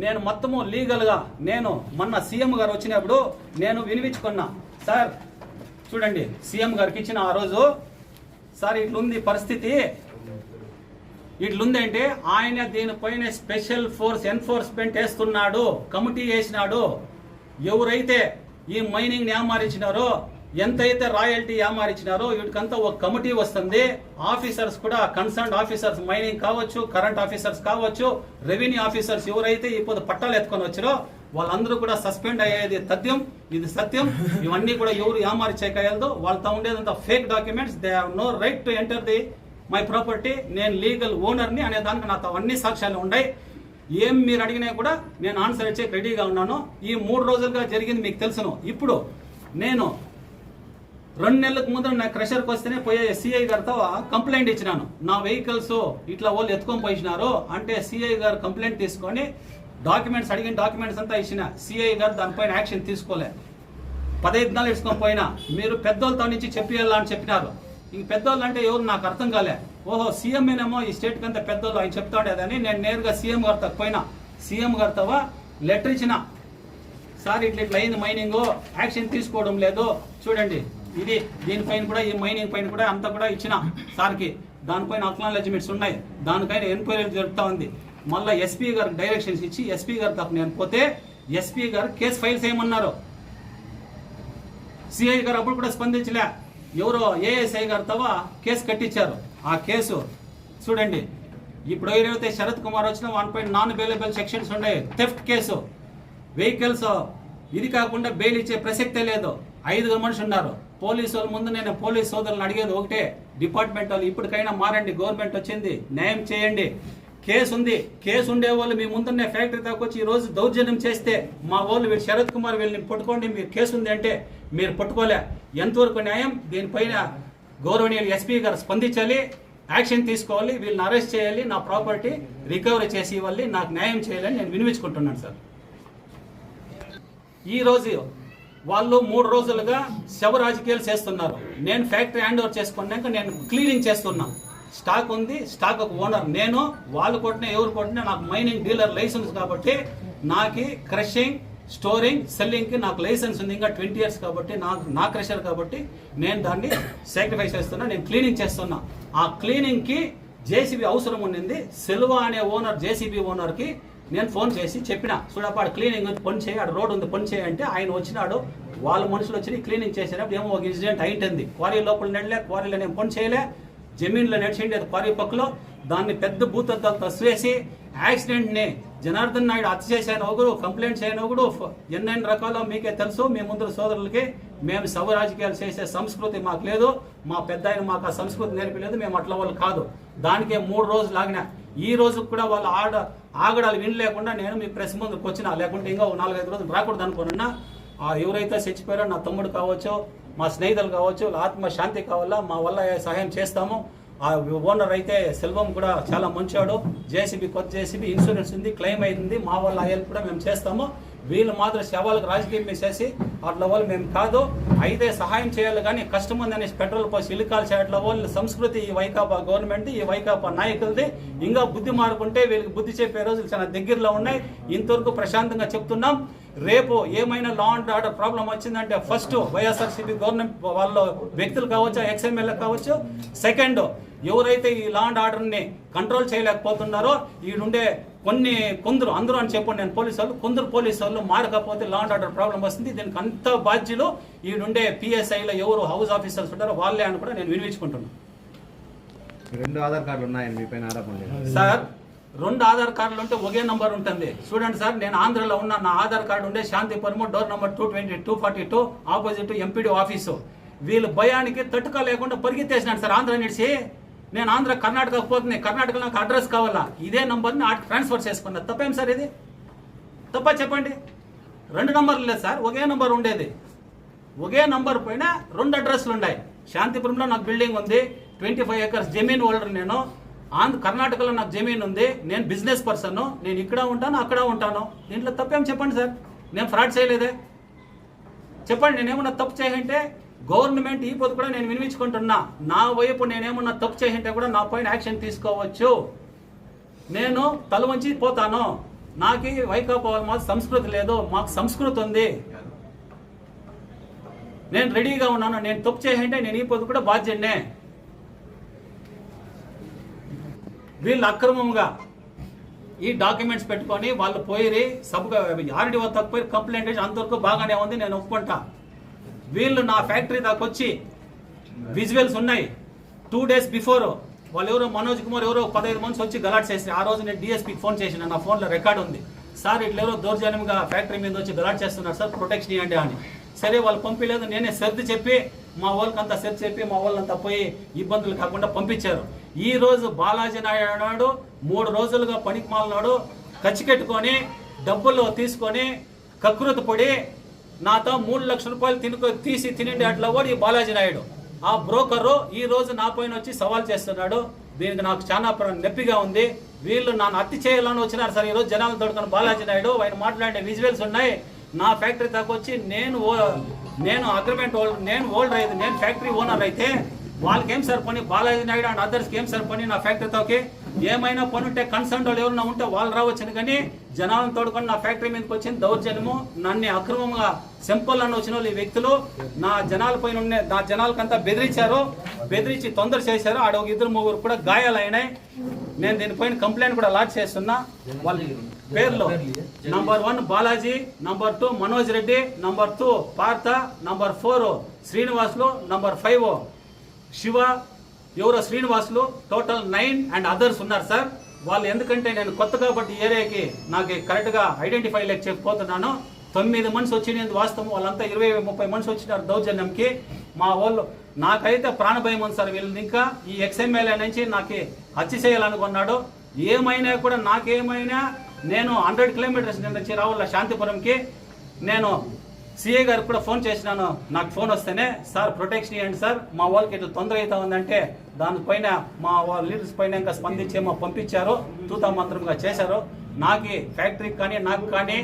నేను మొత్తము లీగల్గా నేను మొన్న సీఎం గారు వచ్చినప్పుడు నేను వినిపించుకున్నా. సార్ చూడండి సీఎం గారికి ఇచ్చిన ఆ రోజు సార్ ఇట్లుంది పరిస్థితి. ఇట్లుందంటే ఆయన దీనిపైన స్పెషల్ ఫోర్స్ ఎన్ఫోర్స్మెంట్ వేస్తున్నాడు కమిటీ వేసినాడు. ఎవరైతే ఈ మైనింగ్ ఏమారించినారో ఎంతైతే రాయల్టీ ఏమారించినారో వీటికంతా ఒక కమిటీ వస్తుంది. ఆఫీసర్స్ కూడా కన్సర్న్ ఆఫీసర్స్ మైనింగ్ కావచ్చు కరెంట్ ఆఫీసర్స్ కావచ్చు రెవెన్యూ ఆఫీసర్స్ ఎవరైతే ఇప్పుడు పట్టాలు ఎత్తుకొని వచ్చారో వాళ్ళందరూ కూడా సస్పెండ్ అయ్యేది తథ్యం ఇది సత్యం. ఇవన్నీ కూడా ఎవరు ఏమారిచేయగలదో వాళ్ళతో ఉండేదంతా fake documents. They have no right to enter the my property నేను లీగల్ ఓనర్ని అనే దానికి నాతో అన్ని సాక్ష్యాలు ఉన్నాయి ఏం మీరు అడిగినా కూడా నేను ఆన్సర్ ఇచ్చే రెడీగా ఉన్నాను. ఈ మూడు రోజులుగా జరిగింది మీకు తెలుసును. ఇప్పుడు నేను రెండు నెలలకు ముందు నా క్రెషర్కి వస్తేనే పోయే సిఐ గారితో కంప్లైంట్ ఇచ్చినాను. నా వెహికల్స్ ఇట్లా వాళ్ళు ఎత్తుకొని పోయినారు. అంటే సిఐ గారు కంప్లైంట్ తీసుకొని డాక్యుమెంట్స్ అడిగిన డాక్యుమెంట్స్ అంతా ఇచ్చిన సిఐ గారు దానిపైన యాక్షన్ తీసుకోలే. పదహైదు నెలలు ఇచ్చుకొని పోయినా. మీరు పెద్దోళ్ళతో నుంచి చెప్పియాలని చెప్పినారు. ఈ పెద్దోళ్ళు అంటే ఎవరు నాకు అర్థం కాలే. ఓహో సీఎం ఏనేమో ఈ స్టేట్ కంతా పెద్దోళ్ళు ఆయన చెప్తాడేదని నేను నేరుగా సీఎం గారితో పోయినా. సీఎం గారితో లెటర్ ఇచ్చిన. సార్ ఇట్లా ఇట్లా అయింది మైనింగ్ యాక్షన్ తీసుకోవడం లేదు. చూడండి ఇది దీనిపైన కూడా ఈ మైనింగ్ పైన కూడా అంతా కూడా ఇచ్చిన సార్కి. దానిపైన అక్నాలెడ్జ్మెంట్స్ ఉన్నాయి. దానిపైన ఎంక్వైరీ జరుగుతూ ఉంది. మళ్ళీ ఎస్పీ గారికి డైరెక్షన్స్ ఇచ్చి ఎస్పీ గారి తప్ప నేను పోతే ఎస్పీ గారు కేసు ఫైల్ చేయమన్నారు. సిఐ గారు అప్పుడు కూడా స్పందించలే. ఎవరో ఏఎస్ఐ గారు తవ కేసు కట్టించారు. ఆ కేసు చూడండి. ఇప్పుడు ఏదైతే శరత్ కుమార్ వచ్చిన one point non bailable sections ఉన్నాయి థెఫ్ట్ కేసు. వెహికల్స్ ఇది కాకుండా బెయిల్ ఇచ్చే ప్రసక్తే లేదు. ఐదుగురు మనుషులు ఉన్నారు. పోలీసు వాళ్ళ ముందు నేను పోలీస్ సోదరులను అడిగేది ఒకటే. డిపార్ట్మెంట్ వాళ్ళు ఇప్పటికైనా మారండి. గవర్నమెంట్ వచ్చింది. న్యాయం చేయండి. కేసు ఉంది. కేసు ఉండే వాళ్ళు మీ ముందున్న ఫ్యాక్టరీ దాకొచ్చి ఈ రోజు దౌర్జన్యం చేస్తే మా వాళ్ళు వీడు శరత్ కుమార్ వీళ్ళని పట్టుకోండి మీరు కేసు ఉంది అంటే మీరు పట్టుకోలే. ఎంతవరకు న్యాయం? దీనిపైన గౌరవనీయులు ఎస్పీ గారు స్పందించాలి యాక్షన్ తీసుకోవాలి వీళ్ళని అరెస్ట్ చేయాలి నా ప్రాపర్టీ రికవరీ చేసి ఇవ్వాలి నాకు న్యాయం చేయాలని నేను వినిపించుకుంటున్నాను సార్. ఈరోజు వాళ్ళు మూడు రోజులుగా శవ రాజకీయాలు చేస్తున్నారు. నేను ఫ్యాక్టరీ హ్యాండ్ ఓవర్ చేసుకున్నాక నేను క్లీనింగ్ చేస్తున్నా. స్టాక్ ఉంది స్టాక్ ఒక ఓనర్. నేను వాళ్ళు కొట్టినా ఎవరు కొట్టినా నాకు మైనింగ్ డీలర్ లైసెన్స్ కాబట్టి నాకు క్రషింగ్ స్టోరింగ్ సెల్లింగ్కి నాకు లైసెన్స్ ఉంది. ఇంకా ట్వంటీ ఇయర్స్ కాబట్టి నాకు నా క్రషర్ కాబట్టి నేను దాన్ని సాక్రిఫైస్ చేస్తున్నా నేను క్లీనింగ్ చేస్తున్నా. ఆ క్లీనింగ్కి జేసీబీ అవసరం ఉండింది సెల్వా అనే ఓనర్ జేసీబీ ఓనర్కి నేను ఫోన్ చేసి చెప్పిన చూడపాడు క్లీనింగ్ ఉంది పని చేయి ఆడ రోడ్ ఉంది పని చేయి అంటే ఆయన వచ్చినాడు. వాళ్ళ మనుషులు వచ్చి క్లీనింగ్ చేసినప్పుడు ఏమో ఒక ఇన్సిడెంట్ అయింటుంది. క్వారీ లోపల నెడలే క్వారీలో నేను పని చేయలే జమీన్లో నడిచిండేది క్వారీ పక్కలో దాన్ని పెద్ద భూతద్దాలు తస్వేసి యాక్సిడెంట్ని జనార్దన్ నాయుడు హత్య చేశాను ఒకడు కంప్లైంట్ చేయను ఒకడు ఎన్నెన్ని రకాలో మీకే తెలుసు. మీ ముందు సోదరులకి మేము శవ రాజకీయాలు చేసే సంస్కృతి మాకు లేదు. మా పెద్ద ఆయన మాకు ఆ సంస్కృతి నేర్పలేదు. మేము అట్లా వాళ్ళు కాదు. దానికే మూడు రోజులు ఆగిన. ఈ రోజు కూడా వాళ్ళు ఆడ ఆగడాలు వినలేకుండా నేను మీ ప్రెస్ ముందుకు వచ్చిన లేకుంటే ఇంకా నాలుగైదు రోజులు రాకూడదు అనుకున్నా ఆ ఎవరైతే చచ్చిపోయారో నా తమ్ముడు కావచ్చు మా స్నేహితులు కావచ్చు ఆత్మశాంతి కావాలా మా వల్ల సహాయం చేస్తాము. ఆ ఓనర్ అయితే సెల్వం కూడా చాలా మంచాడు జేసీబీ కొత్త జేసీబీ ఇన్సూరెన్స్ ఉంది క్లెయిమ్ అయింది మా వల్ల హెల్ప్ కూడా మేము చేస్తాము. వీళ్ళు మాత్రం శవాలకు రాజకీయం వేసేసి అట్లా వాళ్ళు మేము కాదు. అయితే సహాయం చేయాలి కానీ కష్టం అనేసి పెట్రోల్ పోసి ఇల్లుకాలు అట్లా వాళ్ళు సంస్కృతి ఈ వైకాపా గవర్నమెంట్ ఈ వైకాపా నాయకులది. ఇంకా బుద్ధి మారుకుంటే వీళ్ళకి బుద్ధి చెప్పే రోజులు చాలా దగ్గరలో ఉన్నాయి. ఇంతవరకు ప్రశాంతంగా చెప్తున్నాం. రేపు ఏమైనా లా అండ్ ఆర్డర్ ప్రాబ్లం వచ్చిందంటే ఫస్ట్ వైఎస్ఆర్సీపీ గవర్నమెంట్ వాళ్ళ వ్యక్తులు కావచ్చు ఎక్స్ఎంఎల్ఏ కావచ్చు. సెకండ్ ఎవరైతే ఈ లా అండ్ ఆర్డర్ని కంట్రోల్ చేయలేకపోతున్నారో ఈడుండే కొన్ని కొందరు అందరూ అని చెప్పండి నేను పోలీసు వాళ్ళు కొందరు పోలీసు వాళ్ళు మారకపోతే లా అండ్ ఆర్డర్ ప్రాబ్లం వస్తుంది. దీనికి అంత బాధ్యులు ఈడుండే పిఎస్ఐలో ఎవరు హౌస్ ఆఫీసర్స్ ఉంటారో వాళ్ళే అని కూడా నేను వినిపించుకుంటున్నాను రెండు ఆధార్ కార్డులు ఉన్నాయని మీ పైన ఆరోపణ సార్? రెండు ఆధార్ కార్డులు ఉంటే ఒకే నంబర్ ఉంటుంది. చూడండి సార్ నేను ఆంధ్రలో ఉన్న నా ఆధార్ కార్డు ఉండే Shantipuram door number two twenty two forty two opposite MPD office. వీళ్ళు భయానికి తట్టుక లేకుండా పరిగెత్తేసినాడు సార్ ఆంధ్ర నిడిచి నేను ఆంధ్ర కర్ణాటక పోతుంది కర్ణాటకలో నాకు అడ్రస్ కావాలా? ఇదే నంబర్ని ఆడికి ట్రాన్స్ఫర్ చేసుకున్నా తప్పేం సార్ ఇది? తప్ప చెప్పండి. రెండు నంబర్లు లేదు సార్ ఒకే నంబర్ ఉండేది. ఒకే నంబర్ పైన రెండు అడ్రస్లు ఉన్నాయి. శాంతిపురంలో నాకు బిల్డింగ్ ఉంది ట్వంటీ ఫైవ్ ఎకర్స్ జమీన్ హోల్డర్ నేను. ఆంధ్ర కర్ణాటకలో నాకు జమీన్ ఉంది నేను బిజినెస్ పర్సన్ నేను ఇక్కడ ఉంటాను అక్కడ ఉంటాను. దీంట్లో తప్పేం చెప్పండి సార్? నేను ఫ్రాడ్ చేయలేదే. చెప్పండి నేనేమన్నా తప్పు చేయంటే గవర్నమెంట్ ఈ పొద్దు కూడా నేను వినిపించుకుంటున్నా నా వైపు నేనేమన్నా తప్పు చేయంటే కూడా నా పైన యాక్షన్ తీసుకోవచ్చు. నేను తల వంచి పోతాను. నాకు వైకాపా వాళ్ళ మాకు సంస్కృతి లేదు మాకు సంస్కృతి ఉంది. నేను రెడీగా ఉన్నాను. నేను తప్పు చేయంటే నేను ఈ పొద్దు కూడా బాధ్యన్నే వీళ్ళు అక్రమంగా ఈ డాక్యుమెంట్స్ పెట్టుకొని వాళ్ళు పోయి సబ్గా ఆర్డీఓ తక్కువ కంప్లైంట్ చేసి అంతవరకు బాగానే ఉంది నేను ఒప్పుకుంటా. వీళ్ళు నా ఫ్యాక్టరీ దాకా వచ్చి విజువల్స్ ఉన్నాయి. టూ డేస్ బిఫోర్ వాళ్ళు ఎవరో మనోజ్ కుమార్ ఎవరో పదహైదు మంది వచ్చి గలాట్ చేసిన ఆ రోజు నేను డిఎస్పీకి ఫోన్ చేసిన నా ఫోన్లో రికార్డ్ ఉంది. సార్ ఇట్లా ఎవరో దౌర్జన్యంగా ఫ్యాక్టరీ మీద వచ్చి గలాట్ చేస్తున్నారు సార్ ప్రొటెక్షన్ ఇవ్వండి అని. సరే వాళ్ళు పంపించలేదు నేనే సర్ది చెప్పి మా వాళ్ళకంతా సర్ది చెప్పి మా వాళ్ళంతా పోయి ఇబ్బందులు కాకుండా పంపించారు. ఈ రోజు బాలాజీ నాయుడు నాడు మూడు రోజులుగా పనికి మాలనాడు కచ్చికెట్టుకొని డబ్బులు తీసుకొని కకృతి పడి నాతో మూడు లక్షల రూపాయలు తినుకో తీసి తినండి అట్లా కూడా ఈ బాలాజీ నాయుడు. ఆ బ్రోకరు ఈ రోజు నా పైన వచ్చి సవాల్ చేస్తున్నాడు. దీనికి నాకు చాలా నొప్పిగా ఉంది. వీళ్ళు నన్ను హత్య చేయాలని వచ్చినారు సార్. ఈరోజు జనాలు తోడుకొని బాలాజీ నాయుడు ఆయన మాట్లాడే విజువల్స్ ఉన్నాయి. నా ఫ్యాక్టరీ దాకా వచ్చి నేను ఓ- నేను అగ్రిమెంట్ హోల్డర్ నేను హోల్డర్ అయితే నేను ఫ్యాక్టరీ ఓనర్ అయితే వాళ్ళకి ఏం సార్ పని బాలాజీ నాయుడు అండ్ అదర్స్కి ఏం సార్ పని నా ఫ్యాక్టరీతోకి ఏమైనా పని ఉంటే కన్సర్న్ వాళ్ళు ఎవరైనా ఉంటే వాళ్ళు రావచ్చని కానీ జనాలను తోడుకొని నా ఫ్యాక్టరీ మీదకి వచ్చింది దౌర్జన్యము నన్ను అక్రమంగా సింపుల్ అని వచ్చిన ఈ వ్యక్తులు నా జనాల పైన ఉండే నా జనాలకంతా బెదిరించారు బెదిరించి తొందర చేశారు. ఆడ ఒక ఇద్దరు ముగ్గురు కూడా గాయాలైనాయి. నేను దీనిపైన కంప్లైంట్ కూడా లాడ్జ్ చేస్తున్నా. వాళ్ళ పేర్లు number one Balaji number two Manoj Reddy number two Partha number four Srinivasulu number five Shiva ఎవరో Srinivasulu total nine and others ఉన్నారు సార్. వాళ్ళు ఎందుకంటే నేను కొత్త కాబట్టి ఏరియాకి నాకు కరెక్ట్గా ఐడెంటిఫై లేక చెప్పిపోతున్నాను తొమ్మిది మనిషి వచ్చినది వాస్తవం. వాళ్ళంతా ఇరవై ముప్పై మనిషి వచ్చినారు దౌర్జన్యంకి. మా వాళ్ళు నాకైతే ప్రాణభయం ఉంది సార్ వీళ్ళని ఇంకా. ఈ ఎక్స్ఎంఎల్ఏ నుంచి నాకు హత్య చేయాలనుకున్నాడు ఏమైనా కూడా నాకేమైనా నేను హండ్రెడ్ కిలోమీటర్స్ నుంచి రావాల శాంతిపురంకి? నేను సిఏ గారికి కూడా ఫోన్ చేసినాను. నాకు ఫోన్ వస్తేనే సార్ ప్రొటెక్షన్ ఇవ్వండి సార్. మా వాళ్ళకి ఇట్లా తొందర అవుతా ఉందంటే దానిపైన మా వాళ్ళ లీడర్స్ పైన ఇంకా స్పందించేమో పంపించారు. తూతా మంత్రంగా చేశారు. నాకు ఫ్యాక్టరీకి కానీ నాకు కానీ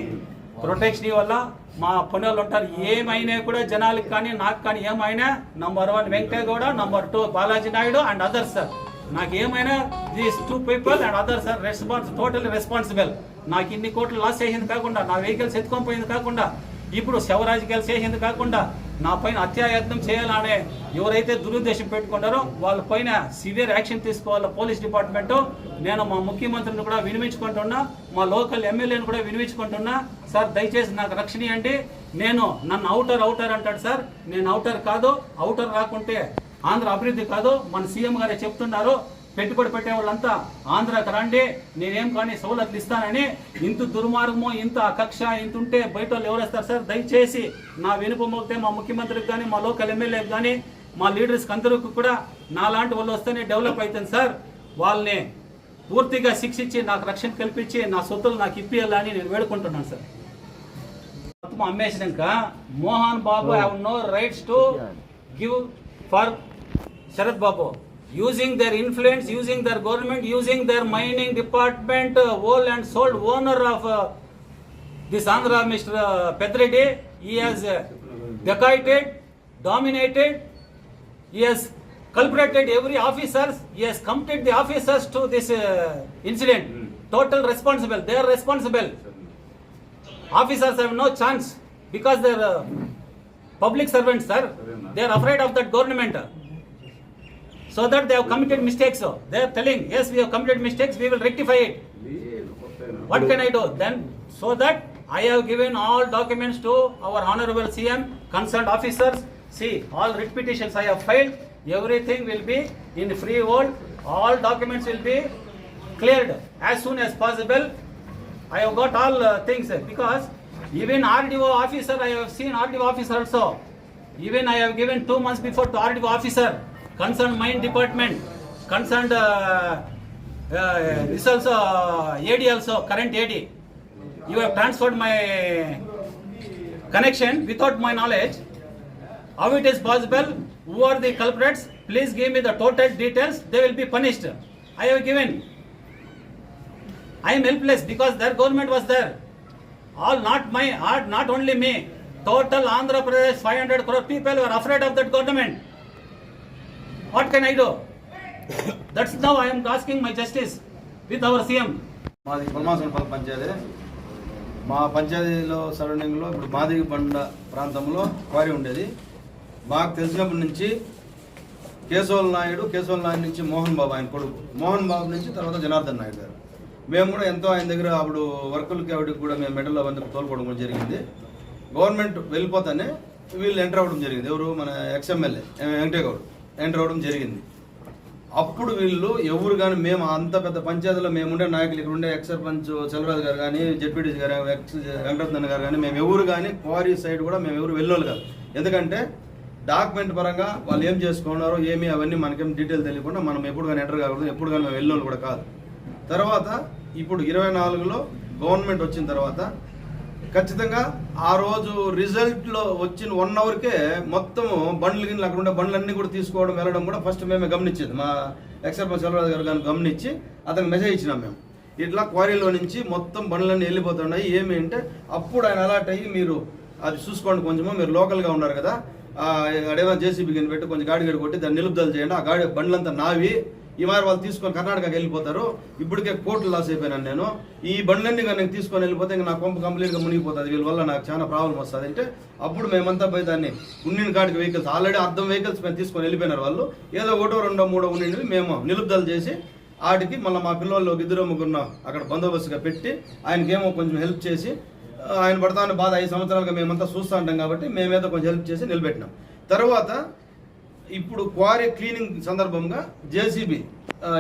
ప్రొటెక్షన్ వల్ల మా పని వాళ్ళు ఉంటారు. ఏమైనా కూడా జనాలకు కానీ నాకు కానీ ఏమైనా number one Venkategowda number two Balaji Naidu and others sir నాకు ఏమైనా these two people and others are response total responsible నాకు ఇన్ని కోట్లు లాస్ చేసింది కాకుండా నా వెహికల్స్ ఎత్తుకొని పోయింది కాకుండా ఇప్పుడు శవరాజకీయాలు చేసేందుకు కాకుండా నా పైన అత్యాయత్నం చేయాలనే ఎవరైతే దురుద్దేశం పెట్టుకున్నారో వాళ్ళ పైన సివియర్ యాక్షన్ తీసుకోవాలి పోలీస్ డిపార్ట్మెంటు. నేను మా ముఖ్యమంత్రిని కూడా వినిపించుకుంటున్నా మా లోకల్ ఎమ్మెల్యేని కూడా వినిపించుకుంటున్నా సార్ దయచేసి నాకు రక్షణ ఇవ్వండి. నేను నన్ను అవుటర్ అవుటర్ అంటాడు సార్. నేను అవుటర్ కాదు అవుటర్ రాకుంటే ఆంధ్ర అభివృద్ధి కాదు. మన సీఎం గారే చెప్తున్నారు పెట్టుబడి పెట్టే వాళ్ళంతా ఆంధ్రాకి రండి నేనేం కానీ సౌలతులు ఇస్తానని ఇంత దుర్మార్గమో ఇంత కక్ష ఇంత ఉంటే బయట వాళ్ళు ఎవరు వస్తారు సార్? దయచేసి నా వెనుక మోగితే మా ముఖ్యమంత్రికి కానీ మా లోకల్ ఎమ్మెల్యేకి కానీ మా లీడర్స్కి అందరికీ కూడా నాలాంటి వాళ్ళు వస్తేనే డెవలప్ అవుతుంది సార్. వాళ్ళని పూర్తిగా శిక్షించి నాకు రక్షణ కల్పించి నా సొత్తులు నాకు ఇప్పియాలని నేను వేడుకుంటున్నాను సార్. మొత్తం అమ్మేసినాక Mohan Babu have no rights to give for Sharath Babu. using their influence, using their government, using their mining department, uh, whole and sole owner of uh, this Andhra, Mr. Uh, Petrede, he has uh, dominated, he has culpritted every officers, he has committed the officers to this uh, incident. Hmm. Total responsible, they are responsible. Officers have no chance because they are uh, public servants, sir. They are afraid of that government. So that they have committed mistakes. They are telling, yes, we have committed mistakes, we will rectify it. What can I do? Then, so that I have given all documents to our honorable CM, concerned officers. See, all writ petitions I have filed, everything will be in free world. All documents will be cleared as soon as possible. I have got all uh, things because even RDO officer, I have seen RDO officer also. Even I have given two months before to RDO officer, concerned mine department, concerned uh, uh, this also AD also, current AD. You have transferred my connection without my knowledge. How it is possible? Who are the culprits? Please give me the total details. They will be punished. I have given. I am helpless because their government was there. All not my, not only me. Total Andhra Pradesh 500 crore people were afraid of that government. What can I do? That's now I'm am my justice with our CM మాది కొలమాసనపల్లి పంచాయతీ. మా పంచాయతీలో సరౌండింగ్లో ఇప్పుడు మాదిరి బండ ప్రాంతంలో quarry ఉండేది. మాకు తెలిసినప్పటి నుంచి కేశవల్ నాయుడు కేశవల్ నాయుడు నుంచి మోహన్ బాబు ఆయన కొడుకు. మోహన్ బాబు నుంచి తర్వాత జనార్దన్ నాయుడు గారు. మేము కూడా ఎంతో ఆయన దగ్గర అప్పుడు వర్కులకి ఆవిడకి కూడా మేము మెడల్ అవన్నీ తోలుకోవడం కూడా జరిగింది. గవర్నమెంట్ వెళ్ళిపోతానే వీళ్ళు ఎంటర్ అవ్వడం జరిగింది. ఎవరు? మన ఎక్స్ఎమ్మెల్యే వెంకటేగౌడ్ ఎంటర్ అవ్వడం జరిగింది. అప్పుడు వీళ్ళు ఎవరు కానీ మేము అంత పెద్ద పంచాయతీలో మేము ఉండే నాయకులు ఇక్కడ ఉండే ఎక్స్ సర్పంచ్ చలరాజు గారు కానీ జెడ్పీటీసీ గారు ఎక్స్ వెంకటరత్న గారు కానీ మేము ఎవరు కానీ క్వారీ సైడ్ కూడా మేము ఎవరు వెళ్ళోళ్ళు కాదు. ఎందుకంటే డాక్యుమెంట్ పరంగా వాళ్ళు ఏం చేసుకున్నారో ఏమి అవన్నీ మనకేం డీటెయిల్ తెలియకుండా మనం ఎప్పుడు కానీ ఎంటర్ కాకూడదు ఎప్పుడు కానీ మేము వెళ్ళోళ్ళు కూడా కాదు. తర్వాత ఇప్పుడు ఇరవై నాలుగులో గవర్నమెంట్ వచ్చిన తర్వాత ఖచ్చితంగా ఆ రోజు రిజల్ట్లో వచ్చిన వన్ అవర్కే మొత్తం బండ్లు గిన్నెలు అక్కడ ఉండే బండ్లన్నీ కూడా తీసుకోవడం వెళ్ళడం కూడా ఫస్ట్ మేమే గమనించేది. మా ఎక్సర్పంచ్ సెల్వరాజు గారు కానీ గమనించి అతనికి మెసేజ్ ఇచ్చినాం మేము. ఇట్లా క్వారీలో నుంచి మొత్తం బండ్లన్నీ వెళ్ళిపోతున్నాయి. ఏమి అంటే అప్పుడు ఆయన అలర్ట్ అయ్యి మీరు అది చూసుకోండి కొంచెము మీరు లోకల్గా ఉన్నారు కదా అడేమో జేసీబీ కింద పెట్టి కొంచెం గాడి గడి కొట్టి దాన్ని నిలుపుదల చేయండి ఆ గాడి బండ్లంతా నావి ఈ మారి వాళ్ళు తీసుకొని కర్ణాటకకి వెళ్ళిపోతారు. ఇప్పటికే కోర్టు లాస్ అయిపోయినాను నేను. ఈ బండ్లన్నీ కానీ నేను తీసుకొని వెళ్ళిపోతే ఇంకా నా కొంప కంప్లీట్గా మునిగిపోతుంది. వీళ్ళ వల్ల నాకు చాలా ప్రాబ్లం వస్తుంది. అంటే అప్పుడు మేమంతా పోయి దాన్ని ఉండిన కాడికి వెహికల్స్ ఆల్రెడీ అర్థం వెహికల్స్ మేము తీసుకొని వెళ్ళిపోయినారు వాళ్ళు. ఏదో ఒకటో రెండో మూడో ఉండి మేము నిలుపుదల చేసి ఆడికి మళ్ళీ మా పిల్లలు ఇద్దరు ముగ్గురున్న అక్కడ బందోబస్తుగా పెట్టి ఆయనకేమో కొంచెం హెల్ప్ చేసి ఆయన పడతాను బాధ ఐదు సంవత్సరాలుగా మేమంతా చూస్తూ ఉంటాం కాబట్టి మేమేదో కొంచెం హెల్ప్ చేసి నిలబెట్టినాం. తర్వాత ఇప్పుడు క్వారీ క్లీనింగ్ సందర్భంగా జేసీబీ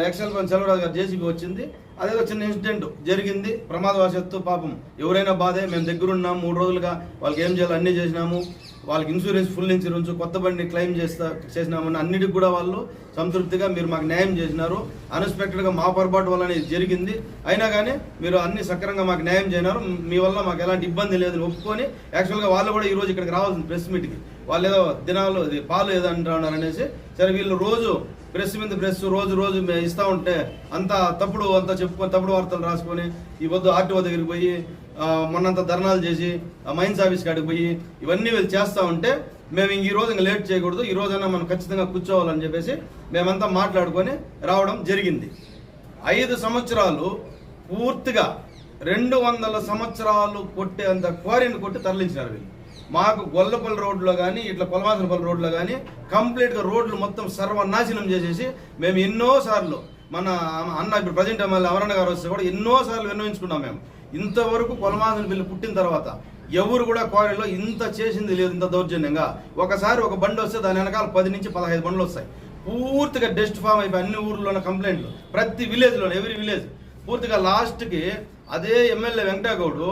ఎక్సెల్ పని సెలవరాజు గారు జేసీబీ వచ్చింది. అదేదో చిన్న ఇన్సిడెంట్ జరిగింది. ప్రమాదవశాత్తు పాపం ఎవరైనా బాధే మేము దగ్గరున్నాం మూడు రోజులుగా వాళ్ళకి ఏం చేయాలో అన్నీ చేసినాము. వాళ్ళకి ఇన్సూరెన్స్ ఫుల్ ఇన్సూరెన్స్ కొత్త బండిని క్లెయిమ్ చేస్తా చేసినామని అన్నిటికి కూడా వాళ్ళు సంతృప్తిగా మీరు మాకు న్యాయం చేసినారు. అన్ఎక్స్పెక్టెడ్గా మా పొరపాటు వల్ల జరిగింది. అయినా కానీ మీరు అన్ని సక్రమంగా మాకు న్యాయం చేయనారు మీ వల్ల మాకు ఎలాంటి ఇబ్బంది లేదని ఒప్పుకొని యాక్చువల్గా వాళ్ళు కూడా ఈరోజు ఇక్కడికి రావాల్సింది ప్రెస్ మీట్కి. వాళ్ళు ఏదో దినాలు పాలు ఏదో అంటున్నారు అనేసి సరే వీళ్ళు రోజు ప్రెస్ మీద ప్రెస్ రోజు రోజు ఇస్తూ ఇస్తా ఉంటే అంతా తప్పుడు అంతా చెప్పుకొని తప్పుడు వార్తలు రాసుకొని ఈ వద్దు ఆర్టీఓ దగ్గరికి పోయి మొన్నంత ధర్నాలు చేసి మైన్స్ ఆఫీస్ కాడికి పోయి ఇవన్నీ వీళ్ళు చేస్తూ ఉంటే మేము ఇంక ఈ రోజు ఇంకా లేట్ చేయకూడదు ఈ రోజైనా మనం ఖచ్చితంగా కూర్చోవాలని చెప్పేసి మేమంతా మాట్లాడుకొని రావడం జరిగింది. ఐదు సంవత్సరాలు పూర్తిగా రెండు వందల సంవత్సరాలు కొట్టే అంత క్వారీని కొట్టి తరలించినారు వీళ్ళు. మాకు గొల్లపల్లి రోడ్లో కానీ ఇట్లా పొలవాసనపల్లి రోడ్లో కానీ కంప్లీట్గా రోడ్లు మొత్తం సర్వనాశనం చేసేసి మేము ఎన్నోసార్లు మన అన్న ఇప్పుడు ప్రజెంట్ ఎమ్మెల్యే అవరణ గారు వస్తే కూడా ఎన్నోసార్లు విన్నవించుకున్నాం మేము. ఇంతవరకు పొలమాసన బిల్లు పుట్టిన తర్వాత ఎవరు కూడా క్వారీలో ఇంత చేసింది లేదు ఇంత దౌర్జన్యంగా. ఒకసారి ఒక బండి వస్తే దాని వెనకాల పది నుంచి పదహైదు బండ్లు వస్తాయి. పూర్తిగా డస్ట్ ఫామ్ అయిపోయి అన్ని ఊర్లోనే కంప్లైంట్లు. ప్రతి విలేజ్లో ఎవరి విలేజ్. పూర్తిగా లాస్ట్కి అదే ఎమ్మెల్యే వెంకటగౌడు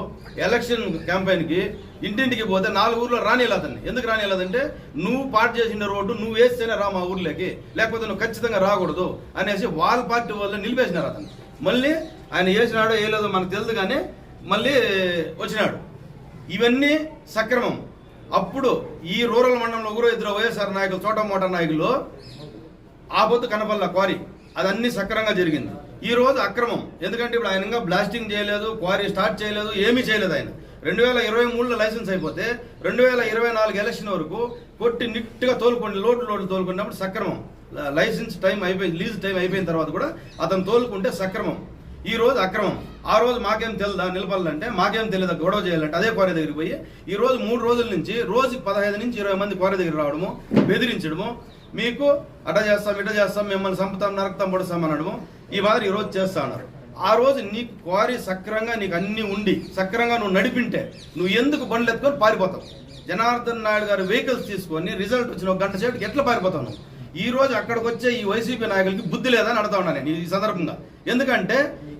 ఎలక్షన్ క్యాంపెయిన్కి ఇంటింటికి పోతే నాలుగు ఊర్లో రానిలేదండి అతన్ని ఎందుకు రానిలేదంటే నువ్వు పాటు చేసిన రోడ్డు నువ్వు వేస్తేనే రా మా ఊర్లోకి లేకపోతే నువ్వు ఖచ్చితంగా రాకూడదు అనేసి వాళ్ళ పార్టీ వాళ్ళు నిలిపేసినారు అతన్ని. మళ్ళీ ఆయన వేసినాడో వేయలేదో మనకు తెలియదు కానీ మళ్ళీ వచ్చినాడు. ఇవన్నీ సక్రమం. అప్పుడు ఈ రూరల్ మండలంలో ఊరో ఇద్దరు వైఎస్ఆర్ నాయకులు చోట మోటా నాయకులు ఆ పొద్దు కనపల్ల క్వారీ. అదన్నీ సక్రమంగా జరిగింది. ఈ రోజు అక్రమం. ఎందుకంటే ఇప్పుడు ఆయన ఇంకా బ్లాస్టింగ్ చేయలేదు క్వారీ స్టార్ట్ చేయలేదు ఏమీ చేయలేదు ఆయన. రెండు వేల ఇరవై మూడులో లైసెన్స్ అయిపోతే రెండు వేల ఇరవై నాలుగు ఎలక్షన్ వరకు కొట్టి నిట్టుగా తోలుకోండి లోటు లోటు తోలుకున్నప్పుడు సక్రమం. లైసెన్స్ టైం అయిపోయి లీజ్ టైం అయిపోయిన తర్వాత కూడా అతను తోలుకుంటే సక్రమం. ఈ రోజు అక్రమం. ఆ రోజు మాకేం తెలుదా నిలబడాలంటే మాకేం తెలియదా గొడవ చేయాలంటే అదే క్వారీ దగ్గరికి పోయి ఈ రోజు మూడు రోజుల నుంచి రోజు పదహైదు నుంచి ఇరవై మంది క్వారీ దగ్గర రావడము బెదిరించడము మీకు అట చేస్తాం ఇట చేస్తాం మిమ్మల్ని సంపుతాం నరకతాం పొడుస్తాం అనడము ఈ మాదిరి ఈరోజు చేస్తా ఉన్నారు. ఆ రోజు నీకు క్వారీ సక్రంగా నీకు అన్ని ఉండి సక్రంగా నువ్వు నడిపింటే నువ్వు ఎందుకు బండ్లు ఎత్తుకొని పారిపోతావు? జనార్దన్ నాయుడు గారి వెహికల్స్ తీసుకొని రిజల్ట్ వచ్చిన ఒక గంట సేపటికి ఎట్లా పారిపోతావు నువ్వు? ఈ రోజు అక్కడికి వచ్చే ఈ వైసీపీ నాయకులకి బుద్ధి లేదని అడుగుతా ఉన్నాను నేను ఈ సందర్భంగా. ఎందుకంటే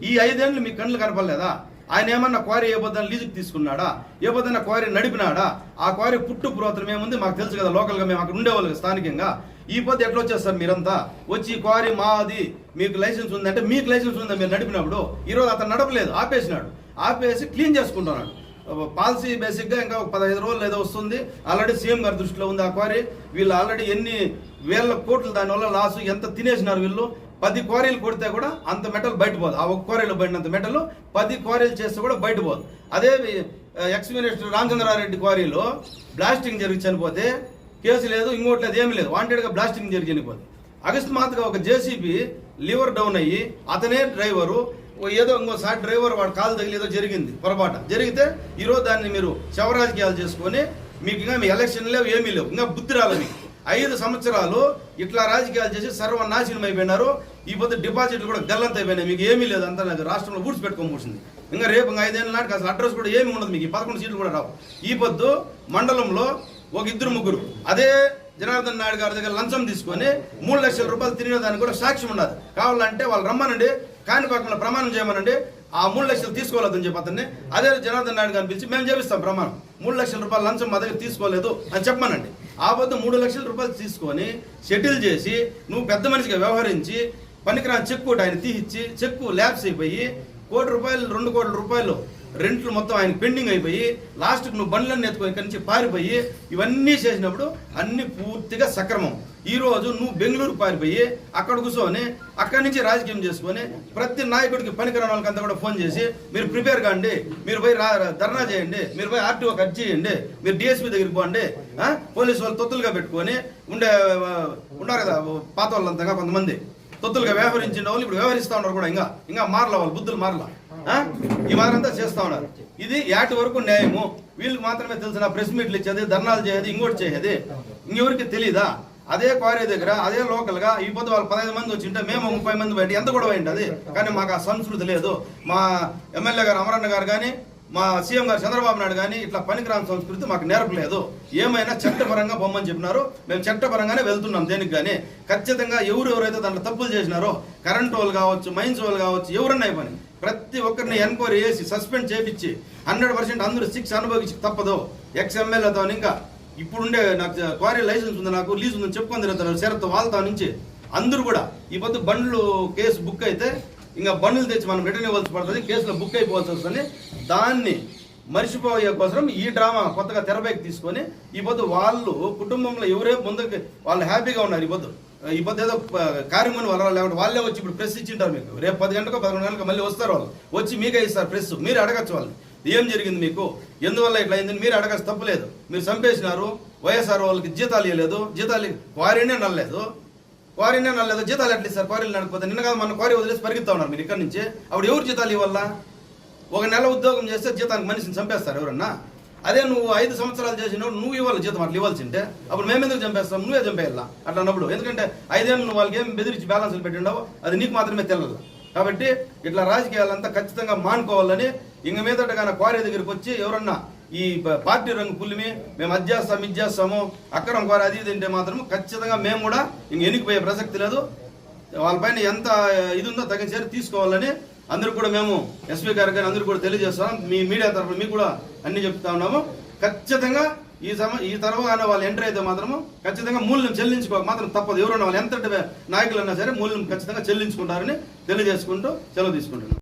ఈ ఐదేళ్ళు మీ కళ్ళు కనపడలేదా? ఆయన ఏమన్నా క్వారీ ఏ పొద్దున లీజుకి తీసుకున్నాడా? ఏ పొద్దున క్వారీ నడిపినాడా? ఆ క్వారీ పుట్టు పురాతనం ఏముంది మాకు తెలుసు కదా లోకల్గా మేము అక్కడ ఉండేవాళ్ళు స్థానికంగా. ఈ పొద్దు ఎట్లా వచ్చేస్తారు మీరంతా? వచ్చి ఈ క్వారీ మాది మీకు లైసెన్స్ ఉందంటే మీకు లైసెన్స్ ఉందా మీరు నడిపినప్పుడు? ఈరోజు అతను నడపలేదు ఆపేసినాడు. ఆపేసి క్లీన్ చేసుకుంటున్నాడు. పాలసీ బేసిక్గా ఇంకా ఒక పదహైదు రోజులు ఏదో వస్తుంది. ఆల్రెడీ సీఎం గారి దృష్టిలో ఉంది ఆ క్వారీ. వీళ్ళు ఆల్రెడీ ఎన్ని వేల కోట్లు దానివల్ల లాసు ఎంత తినేసినారు వీళ్ళు? పది క్వారీలు కొడితే కూడా అంత మెటల్ బయట పోదు. ఆ ఒక్క క్వారీలు పడినంత మెటల్ పది క్వారీలు చేస్తే కూడా బయట పోదు. అదే ఎక్స్ మినిస్టర్ రామచంద్రారెడ్డి క్వారీలో బ్లాస్టింగ్ జరిగి చనిపోతే కేసు లేదు ఇంకోటి లేదు ఏమీ లేదు. వాంటెడ్గా బ్లాస్టింగ్ జరిగి చనిపోతుంది అకస్మాత్తుగా ఒక జేసీబీ లివర్ డౌన్ అయ్యి అతనే డ్రైవరు ఓ ఏదో ఇంకోసారి డ్రైవర్ వాడు కాలు తగిలి ఏదో జరిగింది పొరపాటు. జరిగితే ఈరోజు దాన్ని మీరు శవరాజకీయాలు చేసుకొని మీకు ఇంకా మీ ఎలక్షన్ లేవు ఏమీ లేవు. ఇంకా బుద్ధి రాలేదు మీకు. ఐదు సంవత్సరాలు ఇట్లా రాజకీయాలు చేసి సర్వనాశనం అయిపోయినారు. ఈ పొద్దు డిపాజిట్లు కూడా గల్లంత అయిపోయినాయి. మీకు ఏమీ లేదు అంతా నాకు రాష్ట్రంలో ఊడ్చి పెట్టుకొని ఇంకా రేపు ఇంకా ఐదేళ్ళ నాటికి అసలు అడ్రస్ కూడా ఏమి ఉండదు మీకు. ఈ పదకొండు సీట్లు కూడా రావు. ఈ పొద్దు మండలంలో ఒక ఇద్దరు ముగ్గురు. అదే జనార్దన్ నాయుడు గారి దగ్గర లంచం తీసుకొని మూడు లక్షల రూపాయలు తిరిగిన దానికి కూడా సాక్ష్యం ఉండదు కావాలంటే వాళ్ళు రమ్మనండి కాణిపాకంలో ప్రమాణం చేయమనండి ఆ మూడు లక్షలు తీసుకోలేదని చెప్పి అతన్ని. అదే జనార్దన్ నాయుడు గారిని పిలిచి మేము చేపిస్తాం ప్రమాణం. మూడు లక్షల రూపాయలు లంచం మా దగ్గర తీసుకోలేదు అని చెప్పమనండి. ఆ పొద్దు మూడు లక్షల రూపాయలు తీసుకొని షెటిల్ చేసి నువ్వు పెద్ద మనిషిగా వ్యవహరించి పనికిరాని చెక్కు ఆయన తీసిచ్చి చెక్కు ల్యాబ్స్ అయిపోయి కోటి రూపాయలు రెండు కోట్ల రూపాయలు రెంట్లు మొత్తం ఆయన పెండింగ్ అయిపోయి లాస్ట్కి నువ్వు బండ్లన్నీ ఎత్తుకొని ఇక్కడి పారిపోయి ఇవన్నీ చేసినప్పుడు అన్ని పూర్తిగా సక్రమం. ఈరోజు నువ్వు బెంగళూరు పారిపోయి అక్కడ కూర్చొని అక్కడి నుంచి రాజకీయం చేసుకొని ప్రతి నాయకుడికి పనికిరాని వాళ్ళకంతా కూడా ఫోన్ చేసి మీరు ప్రిపేర్ కాండి మీరు పోయి ధర్నా చేయండి మీరు పోయి ఆర్టీఓ కట్ చేయండి మీరు డిఎస్పీ దగ్గరికి పోండి పోలీసు వాళ్ళు తొత్తులుగా పెట్టుకొని ఉండే ఉన్నారు కదా పాత వాళ్ళంతగా కొంతమంది. తొత్తులుగా వ్యవహరించిన వాళ్ళు ఇప్పుడు వ్యవహరిస్తూ ఉన్నారు కూడా ఇంకా ఇంకా మారల వాళ్ళు బుద్ధులు మారలా. ఈ మారంతా చేస్తా ఉన్నారు. ఇది యాటి వరకు న్యాయము. వీళ్ళకి మాత్రమే తెలిసిన ప్రెస్ మీట్లు ఇచ్చేది ధర్నాలు చేసేది ఇంకోటి చేసేది ఇంకెవరికి తెలియదా అదే క్వారీ దగ్గర అదే లోకల్గా ఈ పొద్దు వాళ్ళు పదహైదు మంది వచ్చింటే మేము ముప్పై మంది బయట ఎంత కూడా అయింది అది? కానీ మాకు ఆ సంస్కృతి లేదు. మా ఎమ్మెల్యే గారు అమరన్న గారు కానీ మా సీఎం గారు చంద్రబాబు నాయుడు కానీ ఇట్లా పనికిరాని సంస్కృతి మాకు నేర్పలేదు ఏమైనా చట్టపరంగా బొమ్మని చెప్పినారు. మేము చట్టపరంగానే వెళ్తున్నాం దేనికి కానీ. ఖచ్చితంగా ఎవరు ఎవరైతే దాంట్లో తప్పులు చేసినారో కరెంట్ వాళ్ళు కావచ్చు మైన్స్ వాళ్ళు కావచ్చు ఎవరన్నా ఈ పని ప్రతి ఒక్కరిని ఎంక్వైరీ చేసి సస్పెండ్ చేపించి హండ్రెడ్ పర్సెంట్ అందరూ శిక్ష అనుభవించి తప్పదు. ఎక్స్ ఎమ్మెల్యేతో ఇంకా ఇప్పుడుండే నాకు క్వారీ లైసెన్స్ ఉంది నాకు లీజ్ ఉందని చెప్పుకొని తిరుగుతున్నారు. శరత్ వాళ్ళతో నుంచి అందరూ కూడా ఈ పొద్దు బండ్లు కేసు బుక్ అయితే ఇంకా బండ్లు తెచ్చి మనం రిటర్న్ ఇవ్వాల్సి పడుతుంది కేసులో బుక్ అయిపోవాల్సి వస్తుంది. దాన్ని మర్చిపోయే కోసం ఈ డ్రామా కొత్తగా తెరపైకి తీసుకొని ఈ పొద్దు వాళ్ళు కుటుంబంలో ఎవరే ముందుకు వాళ్ళు హ్యాపీగా ఉన్నారు ఈ పొద్దు. ఈ పొద్దు ఏదో కార్యమని వాళ్ళు లేకుంటే వాళ్ళే వచ్చి ఇప్పుడు ప్రెస్ ఇచ్చింటారు మీకు. రేపు పది గంటలకు పదకొండు గంటలకు మళ్ళీ వస్తారు వాళ్ళు. వచ్చి మీకే ఇస్తారు ప్రెస్ మీరు అడగచ్చు వాళ్ళు ఏం జరిగింది మీకు? ఎందువల్ల ఇట్లా అయిందని మీరు అడగచ్చు తప్పలేదు మీరు చంపేసినారు వైఎస్ఆర్ వాళ్ళకి జీతాలు ఇవ్వలేదు జీతాలు క్వారీనే నల్లలేదు క్వారీనే నల్లలేదు జీతాలు ఎట్లా ఇస్తారు? క్వారీలు నడకపోతే నిన్న కాదు మన క్వారీ వదిలేసి పరిగెత్తా ఉన్నారు మీరు ఇక్కడి నుంచి. అప్పుడు ఎవరు జీతాలు ఇవ్వాలా? ఒక నెల ఉద్యోగం చేస్తే జీతానికి మనిషిని చంపేస్తారు ఎవరన్నా? అదే నువ్వు ఐదు సంవత్సరాలు చేసినప్పుడు నువ్వు ఇవ్వాలి జీతం అట్లా ఇవ్వాల్సింటే. అప్పుడు మేము ఎందుకు చంపేస్తాం? నువ్వే చంపేయాలా? అట్లా అన్నప్పుడు. ఎందుకంటే ఐదేళ్ళు నువ్వు వాళ్ళకి ఏం బెదిరించి బ్యాలెన్స్లు పెట్టిండవు అది నీకు మాత్రమే తెలియదు కాబట్టి ఇట్లా రాజకీయాలంతా ఖచ్చితంగా మానుకోవాలని ఇంక మీదట కానీ క్వారీ దగ్గరికి వచ్చి ఎవరన్నా ఈ పార్టీ రంగు పుల్లిమి మేము అది చేస్తాం ఇది చేస్తాము క్వారీ అది ఇది అంటే మాత్రం ఖచ్చితంగా మేము కూడా ఇంక ఎన్నికపోయే ప్రసక్తి లేదు. వాళ్ళపైన ఎంత ఇది ఉందో తగిన చర్య తీసుకోవాలని అందరూ కూడా మేము ఎస్పీ గారు కానీ అందరూ కూడా తెలియజేస్తున్నాం మీ మీడియా తరఫున మీకు కూడా అన్ని చెప్తా ఉన్నాము. ఖచ్చితంగా ఈ సమ ఈ తర్వాత వాళ్ళు ఎంటర్ అయితే మాత్రము ఖచ్చితంగా మూల్యం చెల్లించుకోక మాత్రం తప్పదు. ఎవరన్నా వాళ్ళు ఎంత నాయకులన్నా సరే మూల్యం ఖచ్చితంగా చెల్లించుకుంటారని తెలియజేసుకుంటూ సెలవు తీసుకుంటున్నాం.